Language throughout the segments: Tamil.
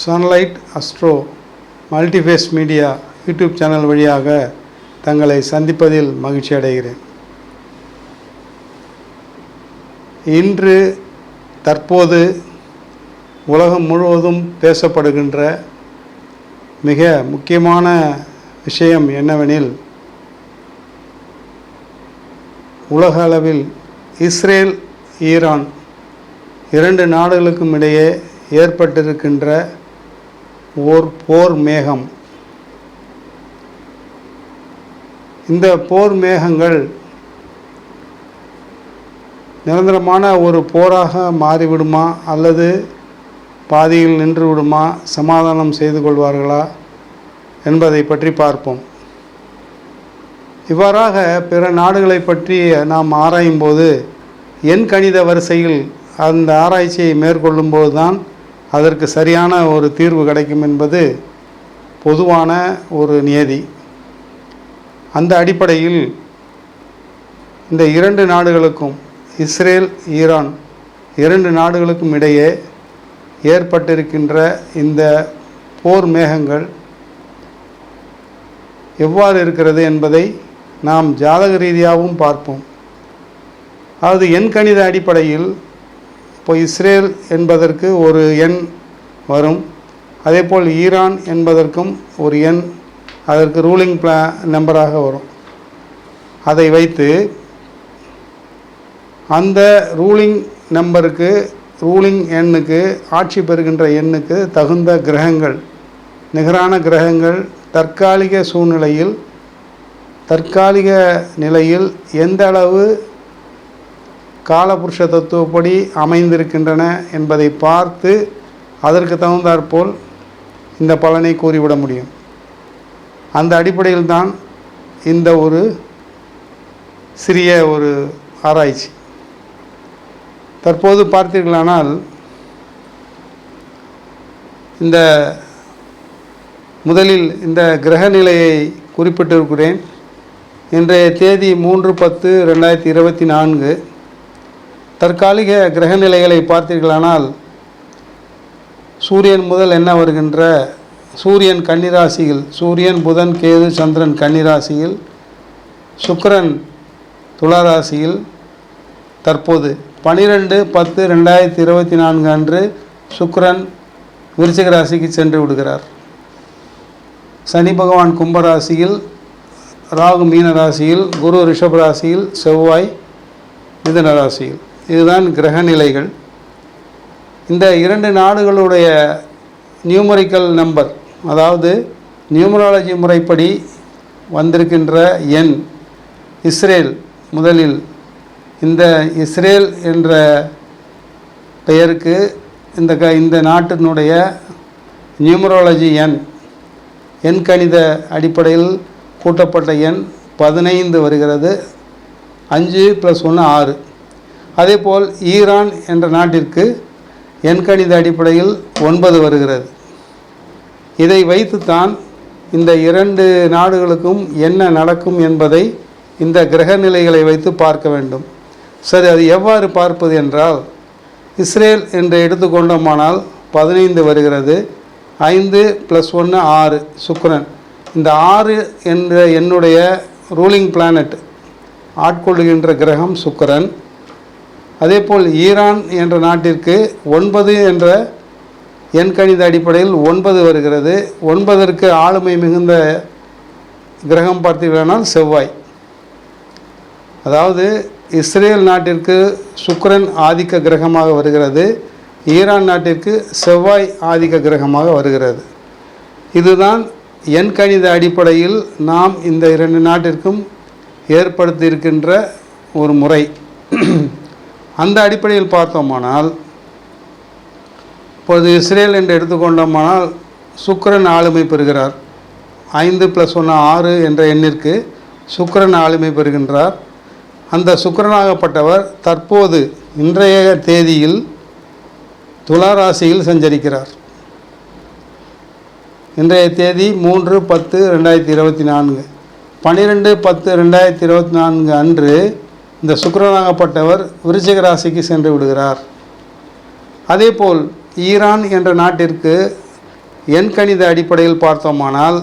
Sunlight astro multiphase media YouTube channel வழியாக தங்களை சந்திப்பதில் மகிழ்ச்சி அடைகிறேன். இன்று தற்போது உலகம் முழுவதும் பேசப்படுகின்ற மிக முக்கியமான விஷயம் என்னவெனில் உலக அளவில் இஸ்ரேல் ஈரான் இரண்டு நாடுகளுக்கும் இடையே ஏற்பட்டிருக்கின்ற ஓர் போர் மேகம். இந்த போர் மேகங்கள் நிரந்தரமான ஒரு போராக மாறிவிடுமா? அல்லது பாதியில் நின்று விடுமா சமாதானம் செய்து கொள்வார்களா? என்பதை பற்றி பார்ப்போம். இவ்வாறாக பிற நாடுகளை பற்றி நாம் ஆராயும்போது எண் கணித வரிசையில் அந்த ஆராய்ச்சியை மேற்கொள்ளும்போது தான் அதற்கு சரியான ஒரு தீர்வு கிடைக்கும் என்பது பொதுவான ஒரு நியதி. அந்த அடிப்படையில் இந்த இரண்டு நாடுகளுக்கும் இஸ்ரேல் ஈரான் இரண்டு நாடுகளுக்கும் இடையே ஏற்பட்டிருக்கின்ற இந்த போர் மேகங்கள் எவ்வாறு இருக்கிறது என்பதை நாம் ஜாதக ரீதியாகவும் பார்ப்போம். அதாவது எண்கணித அடிப்படையில் இப்போ இஸ்ரேல் என்பதற்கு ஒரு எண் வரும். அதேபோல் ஈரான் என்பதற்கும் ஒரு எண் அதற்கு ரூலிங் பிளா நம்பராக வரும். அதை வைத்து அந்த ரூலிங் நம்பருக்கு ரூலிங் எண்ணுக்கு ஆட்சி பெறுகின்ற எண்ணுக்கு தகுந்த கிரகங்கள் நிகரான கிரகங்கள் தற்காலிக சூழ்நிலையில் தற்காலிக நிலையில் எந்த அளவு காலபுருஷ தத்துவப்படி அமைந்திருக்கின்றன என்பதை பார்த்து அதற்கு தகுந்தாற்போல் இந்த பலனை கூறிவிட முடியும். அந்த அடிப்படையில் தான் இந்த ஒரு சிறிய ஒரு ஆராய்ச்சி. தற்போது பார்த்தீர்களானால் இந்த முதலில் இந்த கிரக நிலையை குறிப்பிட்டிருக்கிறேன். இன்றைய தேதி மூன்று பத்து ரெண்டாயிரத்தி இருபத்தி நான்கு. தற்காலிக கிரக நிலைகளை பார்த்தீர்களானால் சூரியன் முதல் என்ன வருகின்ற சூரியன் கன்னிராசியில் சூரியன் புதன் கேது சந்திரன் கன்னிராசியில் சுக்கரன் துளாராசியில் தற்போது பனிரெண்டு பத்து ரெண்டாயிரத்தி இருபத்தி நான்கு அன்று சுக்கரன் விருச்சிக ராசிக்கு சென்று விடுகிறார். சனி பகவான் கும்பராசியில் ராகு மீன ராசியில் குரு ரிஷப ராசியில் செவ்வாய் மிதன ராசியில் இதுதான் கிரக நிலைகள் இந்த இரண்டு நாடுகளுடைய நியூமரிக்கல் நம்பர் அதாவது நியூமராலஜி முறைப்படி வந்திருக்கின்ற எண் இஸ்ரேல் முதலில். இந்த இஸ்ரேல் என்ற பெயருக்கு இந்த க இந்த நாட்டினுடைய நியூமராலஜி எண் எண் கணித அடிப்படையில் கூட்டப்பட்ட எண் பதினைந்து வருகிறது. அஞ்சு ப்ளஸ் ஒன்று ஆறு. அதேபோல் ஈரான் என்ற நாட்டிற்கு எண்கணித அடிப்படையில் ஒன்பது வருகிறது. இதை வைத்துத்தான் இந்த இரண்டு நாடுகளுக்கும் என்ன நடக்கும் என்பதை இந்த கிரக நிலைகளை வைத்து பார்க்க வேண்டும். சரி அது எவ்வாறு பார்ப்பது என்றால் இஸ்ரேல் என்று எடுத்துக்கொண்டோமானால் பதினைந்து வருகிறது. ஐந்து ப்ளஸ் ஒன்று ஆறு சுக்கரன். இந்த ஆறு என்ற என்னுடைய ரூலிங் பிளானட் ஆட்கொள்ளுகின்ற கிரகம் சுக்கிரன். அதேபோல் ஈரான் என்ற நாட்டிற்கு ஒன்பது என்ற எண்கணித அடிப்படையில் ஒன்பது வருகிறது. ஒன்பதற்கு ஆளுமை மிகுந்த கிரகம் பார்த்தீர்களானால் செவ்வாய். அதாவது இஸ்ரேல் நாட்டிற்கு சுக்ரன் ஆதிக்க கிரகமாக வருகிறது. ஈரான் நாட்டிற்கு செவ்வாய் ஆதிக்க கிரகமாக வருகிறது. இதுதான் எண்கணித அடிப்படையில் நாம் இந்த இரண்டு நாட்டிற்கும் ஏற்படுத்தியிருக்கின்ற ஒரு முறை. அந்த அடிப்படையில் பார்த்தோமானால் இப்போது இஸ்ரேல் என்று எடுத்துக்கொண்டோமானால் சுக்கரன் ஆளுமை பெறுகிறார். ஐந்து ப்ளஸ் ஒன்று ஆறு என்ற எண்ணிற்கு சுக்கரன் ஆளுமை பெறுகின்றார். அந்த சுக்கரனாகப்பட்டவர் தற்போது இன்றைய தேதியில் துளாராசியில் சஞ்சரிக்கிறார். இன்றைய தேதி மூன்று பத்து ரெண்டாயிரத்தி இருபத்தி நான்கு. பன்னிரெண்டு பத்து ரெண்டாயிரத்தி இருபத்தி நான்கு அன்று இந்த சுக்கிரனாகப்பட்டவர் விருச்சிக ராசிக்கு சென்று விடுகிறார். அதேபோல் ஈரான் என்ற நாட்டிற்கு எண்கணித அடிப்படையில் பார்த்தோமானால்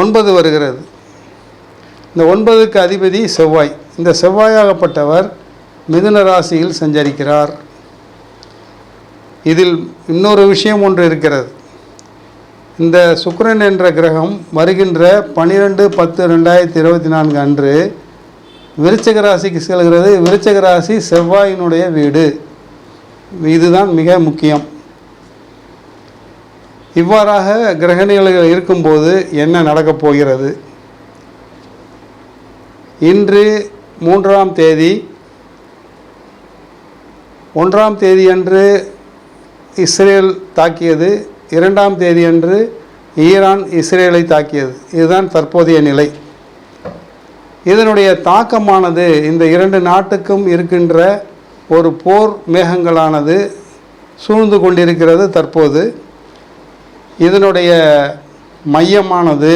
ஒன்பது வருகிறது. இந்த ஒன்பதுக்கு அதிபதி செவ்வாய். இந்த செவ்வாயாகப்பட்டவர் மிதுன ராசியில் சஞ்சரிக்கிறார். இதில் இன்னொரு விஷயம் ஒன்று இருக்கிறது. இந்த சுக்கிரன் என்ற கிரகம் வருகின்ற பன்னிரெண்டு பத்து ரெண்டாயிரத்தி இருபத்தி நான்கு அன்று விருச்சக ராசிக்கு செல்கிறது. விருச்சக ராசி செவ்வாயினுடைய வீடு. இதுதான் மிக முக்கியம். இவ்வாறாக கிரகணிகள் இருக்கும்போது என்ன நடக்கப் போகிறது? இன்று மூன்றாம் தேதி. ஒன்றாம் தேதி அன்று இஸ்ரேல் தாக்கியது. இரண்டாம் தேதி அன்று ஈரான் இஸ்ரேலை தாக்கியது. இதுதான் தற்போதைய நிலை. இதனுடைய தாக்கமானது இந்த இரண்டு நாட்டுக்கும் இருக்கின்ற ஒரு போர் மேகங்களானது சூழ்ந்து கொண்டிருக்கிறது தற்போது. இதனுடைய மையமானது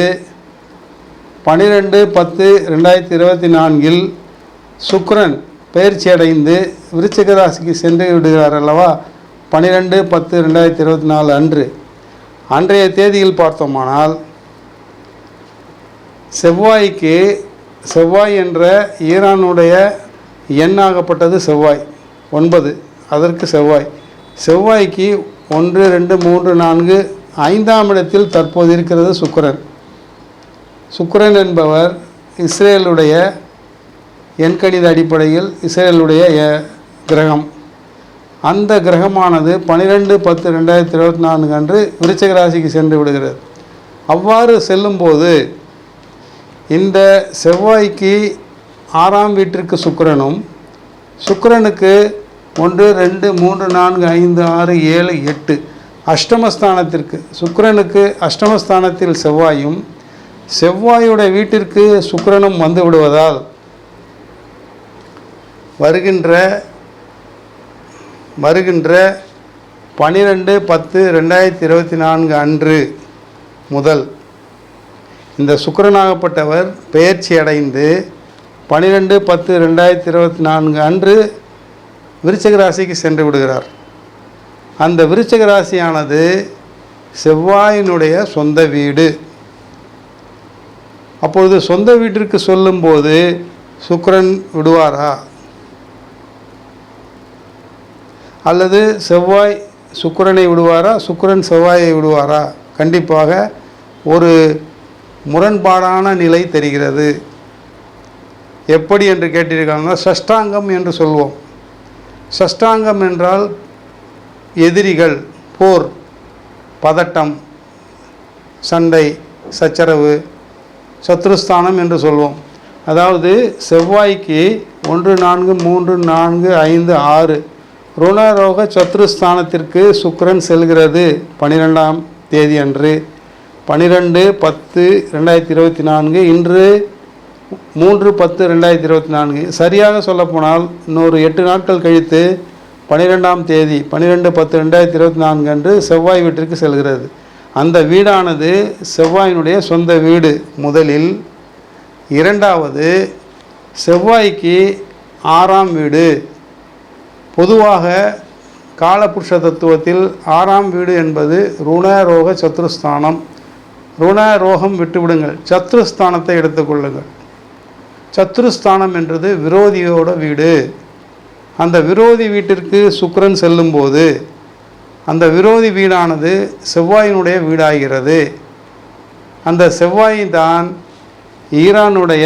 பன்னிரெண்டு பத்து ரெண்டாயிரத்தி இருபத்தி நான்கில் சுக்ரன் பயிற்சி அடைந்து விருச்சிக ராசிக்கு சென்று விடுகிறார் அல்லவா? பன்னிரெண்டு பத்து ரெண்டாயிரத்தி இருபத்தி நாலு அன்று. அன்றைய தேதியில் பார்த்தோமானால் செவ்வாய்க்கு செவ்வாய் என்ற ஈரானுடைய எண்ணாகப்பட்டது செவ்வாய் ஒன்பது அதற்கு செவ்வாய். செவ்வாய்க்கு ஒன்று ரெண்டு மூன்று நான்கு ஐந்தாம் இடத்தில் தற்போது இருக்கிறது சுக்கரன். சுக்கரன் என்பவர் இஸ்ரேலுடைய எண்கணித அடிப்படையில் இஸ்ரேலுடைய எ- கிரகம். அந்த கிரகமானது பன்னிரெண்டு பத்து ரெண்டாயிரத்தி இருபத்தி நான்கு அன்று விருச்சக ராசிக்கு சென்று விடுகிறது. அவ்வாறு செல்லும்போது இந்த செவ்வாய்க்கு ஆறாம் வீட்டிற்கு சுக்கரனும் சுக்கரனுக்கு ஒன்று ரெண்டு மூன்று நான்கு ஐந்து ஆறு ஏழு எட்டு அஷ்டமஸ்தானத்திற்கு சுக்கரனுக்கு அஷ்டமஸ்தானத்தில் செவ்வாயும் செவ்வாயுடைய வீட்டிற்கு சுக்கரனும் வந்து விடுவதால் வருகின்ற வருகின்ற பனிரெண்டு பத்து ரெண்டாயிரத்தி இருபத்தி நான்கு அன்று முதல் இந்த சுக்கரனாகப்பட்டவர் பெயர்ச்சி அடைந்து பனிரெண்டு பத்து ரெண்டாயிரத்தி இருபத்தி நான்கு அன்று விருச்சக ராசிக்கு சென்று விடுகிறார். அந்த விருச்சக ராசியானது செவ்வாயினுடைய சொந்த வீடு. அப்பொழுது சொந்த வீட்டிற்கு சொல்லும்போது சுக்கிரன் விடுவாரா? அல்லது செவ்வாய் சுக்கிரனை விடுவாரா? சுக்கிரன் செவ்வாயை விடுவாரா? கண்டிப்பாக ஒரு முரண்பாடான நிலை தெரிகிறது. எப்படி என்று கேட்டிருக்காங்கன்னா சஷ்டாங்கம் என்று சொல்வோம். சஷ்டாங்கம் என்றால் எதிரிகள் போர் பதட்டம் சண்டை சச்சரவு சத்ருஸ்தானம் என்று சொல்வோம். அதாவது செவ்வாய்க்கு ஒன்று நான்கு மூன்று நான்கு ஐந்து ஆறு ருணரோக சத்ருஸ்தானத்திற்கு சுக்கரன் செல்கிறது பனிரெண்டாம் தேதி அன்று. பன்னிரெண்டு பத்து ரெண்டாயிரத்தி இருபத்தி நான்கு இன்று மூன்று பத்து ரெண்டாயிரத்தி இருபத்தி நான்கு. சரியாக சொல்லப்போனால் இன்னொரு எட்டு நாட்கள் கழித்து பன்னிரெண்டாம் தேதி பன்னிரெண்டு பத்து ரெண்டாயிரத்தி இருபத்தி நான்கு அன்று செவ்வாய் வீட்டிற்கு செல்கிறது. அந்த வீடானது செவ்வாயினுடைய சொந்த வீடு. முதலில் இரண்டாவது செவ்வாய்க்கு ஆறாம் வீடு. பொதுவாக காலபுருஷ தத்துவத்தில் ஆறாம் வீடு என்பது ருணரோக ருண ருணரோகம் விட்டுவிடுங்கள். சத்ருஸ்தானத்தை எடுத்துக்கொள்ளுங்கள். சத்ருஸ்தானம் என்றது விரோதியோட வீடு. அந்த விரோதி வீட்டிற்கு சுக்கரன் செல்லும்போது அந்த விரோதி வீடானது செவ்வாயினுடைய வீடாகிறது. அந்த செவ்வாய் தான் ஈரானுடைய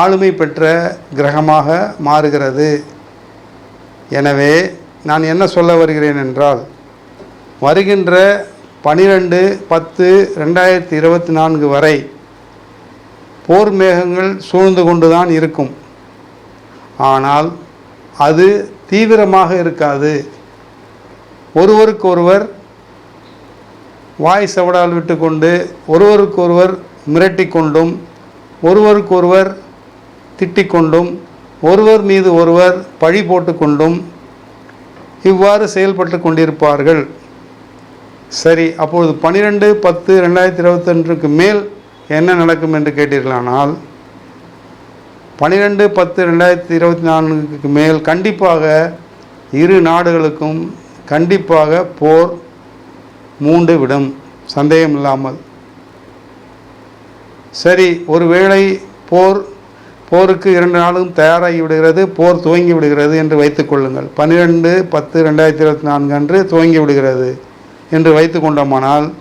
ஆளுமை பெற்ற கிரகமாக மாறுகிறது. எனவே நான் என்ன சொல்ல வருகிறேன் என்றால் வருகின்ற பனிரெண்டு பத்து ரெண்டாயிரத்தி இருபத்தி நான்கு வரை போர் மேகங்கள் சூழ்ந்து கொண்டுதான் இருக்கும். ஆனால் அது தீவிரமாக இருக்காது. ஒருவருக்கொருவர் வாய் செவடால் விட்டுக்கொண்டு ஒருவருக்கொருவர் மிரட்டிக்கொண்டும் ஒருவருக்கொருவர் திட்டிக்கொண்டும் ஒருவர் மீது ஒருவர் பழி போட்டுக்கொண்டும் இவ்வாறு செயல்பட்டு கொண்டிருப்பார்கள். சரி அப்பொழுது பன்னிரெண்டு பத்து ரெண்டாயிரத்தி இருபத்தொன்றுக்கு மேல் என்ன நடக்கும் என்று கேட்டீர்களானால் பன்னிரெண்டு பத்து ரெண்டாயிரத்தி இருபத்தி நான்குக்கு மேல் கண்டிப்பாக இரு நாடுகளுக்கும் கண்டிப்பாக போர் மூண்டு விடும் சந்தேகம் இல்லாமல். சரி ஒருவேளை போர் போருக்கு இரண்டு நாளும் தயாராகி விடுகிறது போர் துவங்கி விடுகிறது என்று வைத்துக்கொள்ளுங்கள் பன்னிரெண்டு பத்து ரெண்டாயிரத்தி இருபத்தி நான்கு அன்று துவங்கி விடுகிறது. என்று வைத்துக்கொண்டோமானால்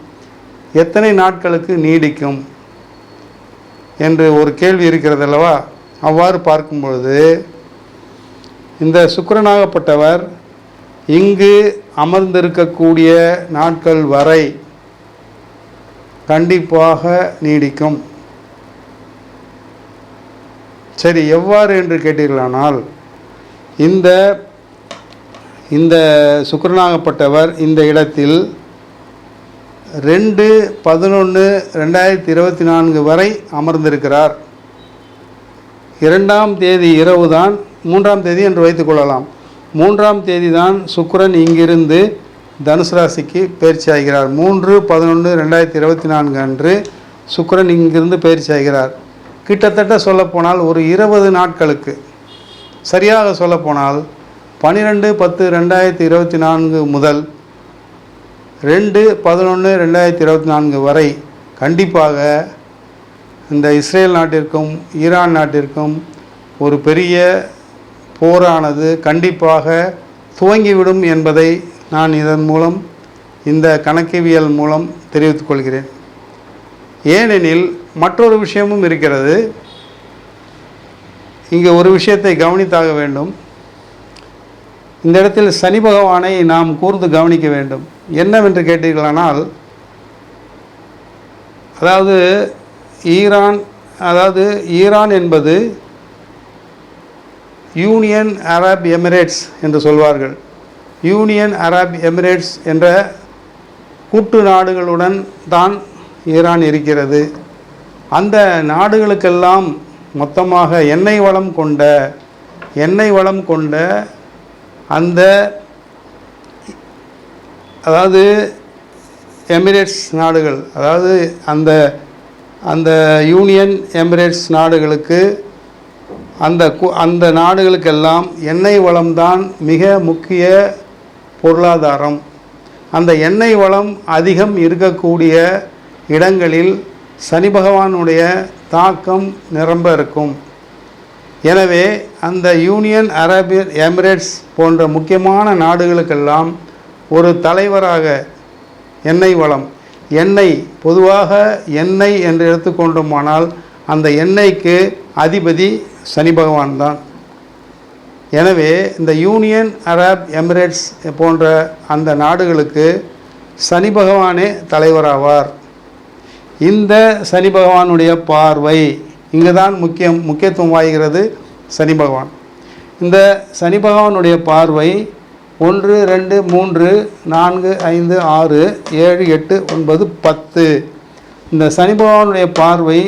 எத்தனை நாட்களுக்கு நீடிக்கும்? என்று ஒரு கேள்வி இருக்கிறது அல்லவா? அவ்வாறு பார்க்கும் பொழுது இந்த சுக்கரனாகப்பட்டவர் இங்கு அமர்ந்திருக்கக்கூடிய நாட்கள் வரை கண்டிப்பாக நீடிக்கும். சரி எவ்வாறு என்று கேட்டீர்களானால் இந்த இந்த சுக்கரனாகப்பட்டவர் இந்த இடத்தில் ரெண்டு பதினொன்று ரெண்டாயிரத்தி இருபத்தி நான்கு வரை அமர்ந்திருக்கிறார். இரண்டாம் தேதி இரவு தான் மூன்றாம் தேதி என்று வைத்துக்கொள்ளலாம் மூன்றாம் தேதி தான் சுக்கரன் இங்கிருந்து தனுசு ராசிக்கு பயிற்சி ஆகிறார். மூன்று பதினொன்று ரெண்டாயிரத்தி இருபத்தி நான்கு அன்று சுக்கரன் இங்கிருந்து பயிற்சி ஆகிறார். கிட்டத்தட்ட சொல்லப்போனால் ஒரு இருபது நாட்களுக்கு. சரியாக சொல்லப்போனால் பன்னிரெண்டு பத்து ரெண்டாயிரத்தி இருபத்தி நான்கு முதல் ரெண்டு பதினொன்று ரெண்டாயிரத்தி இருபத்தி நான்கு வரை கண்டிப்பாக இந்த இஸ்ரேல் நாட்டிற்கும் ஈரான் நாட்டிற்கும் ஒரு பெரிய போரானது கண்டிப்பாக துவங்கிவிடும் என்பதை நான் இதன் மூலம் இந்த கணக்கியவியல் மூலம் தெரிவித்துக் கொள்கிறேன். ஏனெனில் மற்றொரு விஷயமும் இருக்கிறது. இங்கே ஒரு விஷயத்தை கவனித்தாக வேண்டும். இந்த இடத்தில் சனி பகவானை நாம் கூர்ந்து கவனிக்க வேண்டும். என்னவென்று கேட்டீர்களானால் அதாவது ஈரான் அதாவது ஈரான் என்பது யூனியன் அரப் எமிரேட்ஸ் என்று சொல்வார்கள். யூனியன் அரப் எமிரேட்ஸ் என்ற கூட்டு நாடுகளுடன் தான் ஈரான் இருக்கிறது. அந்த நாடுகளுக்கெல்லாம் மொத்தமாக எண்ணெய் வளம் கொண்ட எண்ணெய் வளம் கொண்ட அந்த அதாவது எமிரேட்ஸ் நாடுகள் அதாவது அந்த அந்த யூனியன் எமிரேட்ஸ் நாடுகளுக்கு அந்த கு- அந்த நாடுகளுக்கெல்லாம் எண்ணெய் வளம்தான் மிக முக்கிய பொருளாதாரம். அந்த எண்ணெய் வளம் அதிகம் இருக்கக்கூடிய இடங்களில் சனி பகவானுடைய தாக்கம் நிரம்ப இருக்கும். எனவே அந்த யூனியன் அரபு எமிரேட்ஸ் போன்ற முக்கியமான நாடுகளுக்கெல்லாம் ஒரு தலைவராக எண்ணெய் வளம் எண்ணெய் பொதுவாக எண்ணெய் என்று எடுத்துக்கொண்டோமானால் அந்த எண்ணெய்க்கு அதிபதி சனி பகவான் தான். எனவே இந்த யூனியன் அரப் எமிரேட்ஸ் போன்ற அந்த நாடுகளுக்கு சனி பகவானே தலைவராவார். இந்த சனி பகவானுடைய பார்வை இங்கு தான் முக்கியம் முக்கியத்துவம் வாய்கிறது சனி பகவான். இந்த சனி பகவானுடைய பார்வை ஒன்று ரெண்டு மூன்று நான்கு ஐந்து ஆறு ஏழு எட்டு ஒன்பது பத்து. இந்த சனி பகவானுடைய பார்வை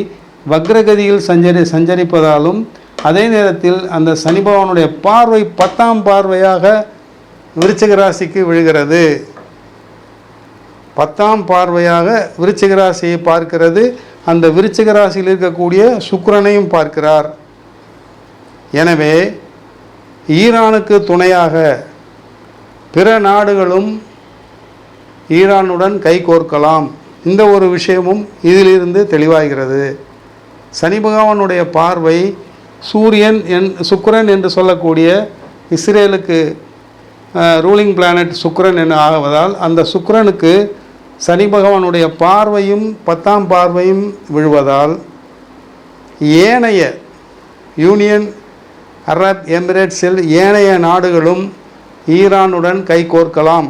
வக்ரகதியில் சஞ்சரி சஞ்சரிப்பதாலும் அதே நேரத்தில் அந்த சனி பகவானுடைய பார்வை பத்தாம் பார்வையாக விருச்சிக ராசிக்கு விழுகிறது. பத்தாம் பார்வையாக விருச்சிக ராசியை பார்க்கிறது. அந்த விருச்சிக ராசியில் இருக்கக்கூடிய சுக்கரனையும் பார்க்கிறார். எனவே ஈரானுக்கு துணையாக பிற நாடுகளும் ஈரானுடன் கைகோர்க்கலாம் இந்த ஒரு விஷயமும் இதிலிருந்து தெளிவாகிறது. சனி பகவானுடைய பார்வை சூரியன் என் சுக்கரன் என்று சொல்லக்கூடிய இஸ்ரேலுக்கு ரூலிங் பிளானட் சுக்கரன் என ஆகுவதால் அந்த சுக்கரனுக்கு சனி பகவானுடைய பார்வையும் பத்தாம் பார்வையும் விழுவதால் ஏனைய யூனியன் அரப் எமிரேட்ஸில் ஏனைய நாடுகளும் ஈரானுடன் கைகோர்க்கலாம்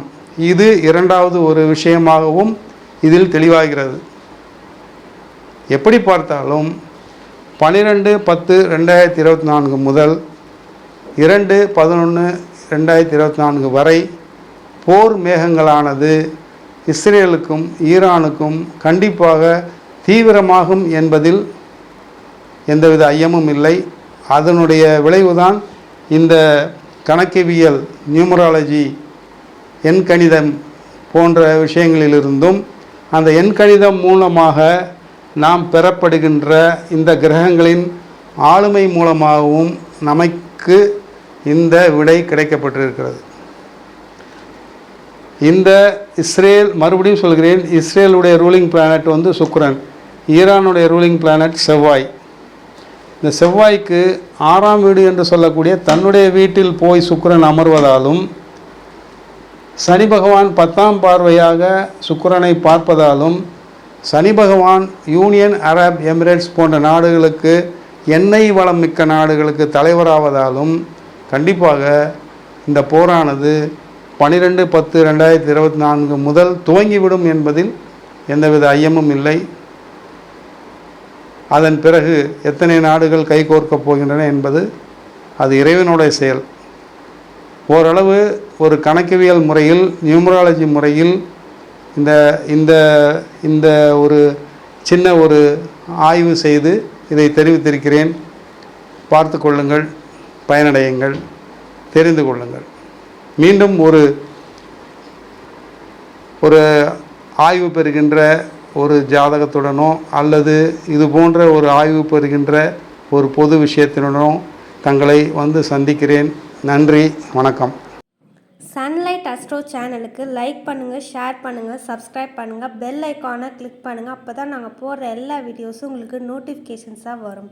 இது இரண்டாவது ஒரு விஷயமாகவும் இதில் தெளிவாகிறது. எப்படி பார்த்தாலும் பன்னிரெண்டு பத்து ரெண்டாயிரத்தி இருபத்தி நான்கு முதல் இரண்டு பதினொன்று ரெண்டாயிரத்தி இருபத்தி நான்கு வரை போர் மேகங்களானது இஸ்ரேலுக்கும் ஈரானுக்கும் கண்டிப்பாக தீவிரமாகும் என்பதில் எந்தவித ஐயமும் இல்லை. அதனுடைய விளைவுதான் இந்த கணக்கவியல் நியூமராலஜி எண்கணிதம் போன்ற விஷயங்களிலிருந்தும் அந்த எண்கணிதம் மூலமாக நாம் பெறப்படுகின்ற இந்த கிரகங்களின் ஆளுமை மூலமாகவும் நமக்கு இந்த விடை கிடைக்கப்பட்டிருக்கிறது. இந்த இஸ்ரேல் மறுபடியும் சொல்கிறேன் இஸ்ரேலுடைய ரூலிங் பிளானட் வந்து சுக்ரன் ஈரானுடைய ரூலிங் பிளானட் செவ்வாய். இந்த செவ்வாய்க்கு ஆறாம் வீடு என்று சொல்லக்கூடிய தன்னுடைய வீட்டில் போய் சுக்ரன் அமர்வதாலும் சனி பகவான் பத்தாம் பார்வையாக சுக்கரனை பார்ப்பதாலும் சனி பகவான் யூனியன் அரப் எமிரேட்ஸ் போன்ற நாடுகளுக்கு எண்ணெய் வளம் மிக்க நாடுகளுக்கு தலைவராவதாலும் கண்டிப்பாக இந்த போரானது பனிரெண்டு பத்து ரெண்டாயிரத்தி இருபத்தி நான்கு முதல் துவங்கிவிடும் என்பதில் எந்தவித ஐயமும் இல்லை. அதன் பிறகு எத்தனை நாடுகள் கைகோர்க்கப் போகின்றன என்பது அது இறைவனுடைய செயல். ஓரளவு ஒரு கணக்கவியல் முறையில் நியூமராலஜி முறையில் இந்த இந்த இந்த ஒரு சின்ன ஒரு ஆய்வு செய்து இதை தெரிவித்திருக்கிறேன். பார்த்து கொள்ளுங்கள் பயனடையுங்கள் தெரிந்து கொள்ளுங்கள். மீண்டும் ஒரு ஒரு ஆய்வு பெறுகின்ற ஒரு ஜாதகத்துடனோ அல்லது இது போன்ற ஒரு ஆய்வு பெறுகின்ற ஒரு பொது விஷயத்தினுடனோ தங்களை வந்து சந்திக்கிறேன். நன்றி வணக்கம். சன்லைட் அஸ்ட்ரோ சேனலுக்கு லைக் பண்ணுங்கள் ஷேர் பண்ணுங்கள் சப்ஸ்கிரைப் பண்ணுங்கள் பெல் ஐக்கானை கிளிக் பண்ணுங்கள் அப்போ தான் நாங்கள் போடுற எல்லா வீடியோஸும் உங்களுக்கு நோட்டிஃபிகேஷன்ஸாக வரும்.